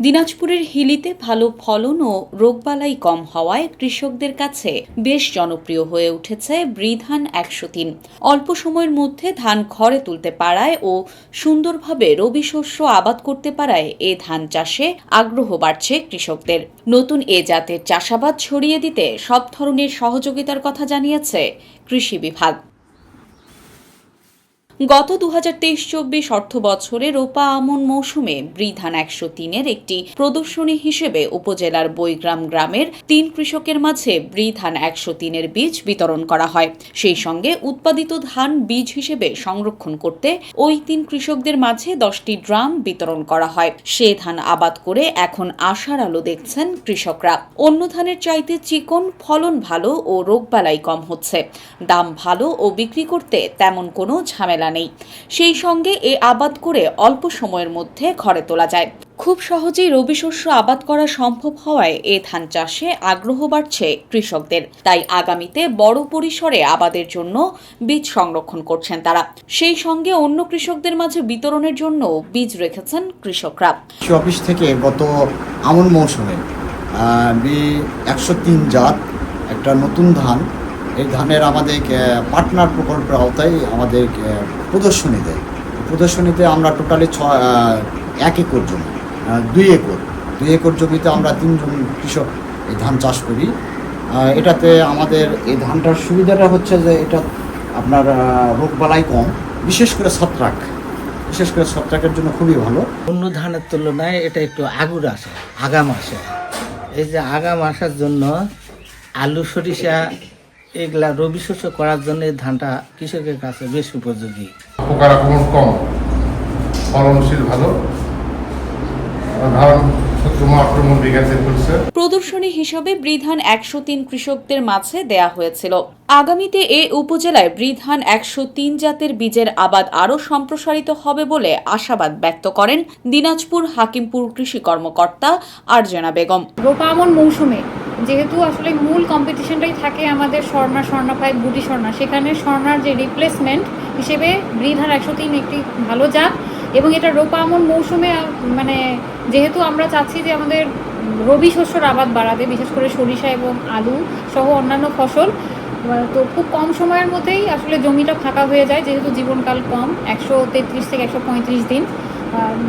দিনাজপুরের হিলিতে ভালো ফলন ও রোগবালাই কম হওয়ায় কৃষকদের কাছে বেশ জনপ্রিয় হয়ে উঠেছে বৃধান একশো তিন। অল্প সময়ের মধ্যে ধান ঘরে তুলতে পারায় ও সুন্দরভাবে রবি শস্য আবাদ করতে পারায় এ ধান চাষে আগ্রহ বাড়ছে কৃষকদের। নতুন এ জাতের চাষাবাদ ছড়িয়ে দিতে সব ধরনের সহযোগিতার কথা জানিয়েছে কৃষি বিভাগ। গত দু হাজার তেইশ চব্বিশ অর্থ বছরে রোপা আমন মৌসুমে বৃধান একশো তিনের একটি প্রদর্শনী হিসেবে উপজেলার বৈগ্রাম গ্রামের তিন কৃষকের মাঝে বৃধান একশো তিনের বীজ বিতরণ করা হয়। সেই সঙ্গে উৎপাদিত ধান বীজ হিসেবে সংরক্ষণ করতে ওই তিন কৃষকদের মাঝে দশটি ড্রাম বিতরণ করা হয়। সে ধান আবাদ করে এখন আশার আলো দেখছেন কৃষকরা। অন্য ধানের চাইতে চিকন, ফলন ভালো ও রোগবালাই কম হচ্ছে। দাম ভালো ও বিক্রি করতে তেমন কোনো ঝামেলা নেই। সেই সঙ্গে এ আবাদ করে অল্প সময়ের মধ্যে ঘরে তোলা যায়। খুব সহজেই রবি শস্য আবাদ করা সম্ভব হওয়ায় এ ধান চাষে আগ্রহ বাড়ছে কৃষকদের। তাই আগামীতে বড় পরিসরে আবাদের জন্য বীজ সংরক্ষণ করছেন তারা। সেই সঙ্গে অন্য কৃষকদের মাঝে বিতরণের জন্য বীজ রেখেছেন কৃষকরা। কৃষি অফিস থেকে গত আমন মৌসুমে একশো তিন জাত একটা নতুন ধান এই ধানের আমাদের পার্টনার প্রকল্পের আওতায় আমাদের প্রদর্শনী দেয়। প্রদর্শনীতে আমরা টোটালি ছ এক একর জমি দুই একর। দুই একর জমিতে আমরা তিনজন কৃষক এই ধান চাষ করি। এটাতে আমাদের এই ধানটার সুবিধাটা হচ্ছে যে এটা আপনার রোগবালাই কম, বিশেষ করে ছত্রাক। বিশেষ করে ছত্রাকের জন্য খুবই ভালো। অন্য ধানের তুলনায় এটা একটু আগুর আসে, আগাম আসে। এই যে আগাম আসার জন্য আলু সরিষা এগুলা রবি শস্য করার জন্য ধানটা কৃষকের কাছে বেশ উপযোগী। পোকার আক্রমণ কম ফলনশীল ভালো। ধান প্রদর্শনী হিসেবে বৃধান একশো তিন কৃষকদের মাঝে দেয়া হয়েছিল। আগামীতে এ উপজেলায় বৃধান একশো তিন জাতের বীজের আবাদ আরও সম্প্রসারিত হবে বলে আশাবাদ ব্যক্ত করেন দিনাজপুর হাকিমপুর কৃষি কর্মকর্তা আরজনা বেগম। রোপামন মৌসুমে যেহেতু আসলে মূল কম্পিটিশনটাই থাকে আমাদের স্বর্ণা স্বর্ণা ফাইভ বুটি স্বর্ণা। সেখানে স্বর্ণার যে রিপ্লেসমেন্ট হিসেবে বৃধার একশো তিন একটি ভালো জাত এবং এটা রোপামন মৌসুমে মানে যেহেতু আমরা চাচ্ছি যে আমাদের রবি শস্যর আবাদ বাড়াতে, বিশেষ করে সরিষা এবং আলু সহ অন্যান্য ফসল তো খুব কম সময়ের মধ্যেই আসলে জমিটা ফাঁকা হয়ে যায়, যেহেতু জীবনকাল কম, একশো তেত্রিশ থেকে একশো পঁয়ত্রিশ দিন।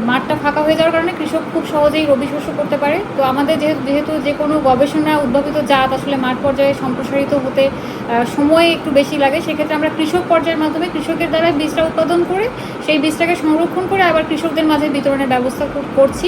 মাঠটা ফাঁকা হয়ে যাওয়ার কারণে কৃষক খুব সহজেই রবি শস্য করতে পারে। তো আমাদের যেহেতু যেহেতু যে কোনো গবেষণা উদ্ভাবিত জাত আসলে মাঠ পর্যায়ে সম্প্রসারিত হতে সময় একটু বেশি লাগে, সেক্ষেত্রে আমরা কৃষক পর্যায়ের মাধ্যমে কৃষকের দ্বারা বীজটা উৎপাদন করে, সেই বীজটাকে সংরক্ষণ করে আবার কৃষকদের মাঝে বিতরণের ব্যবস্থা করছি।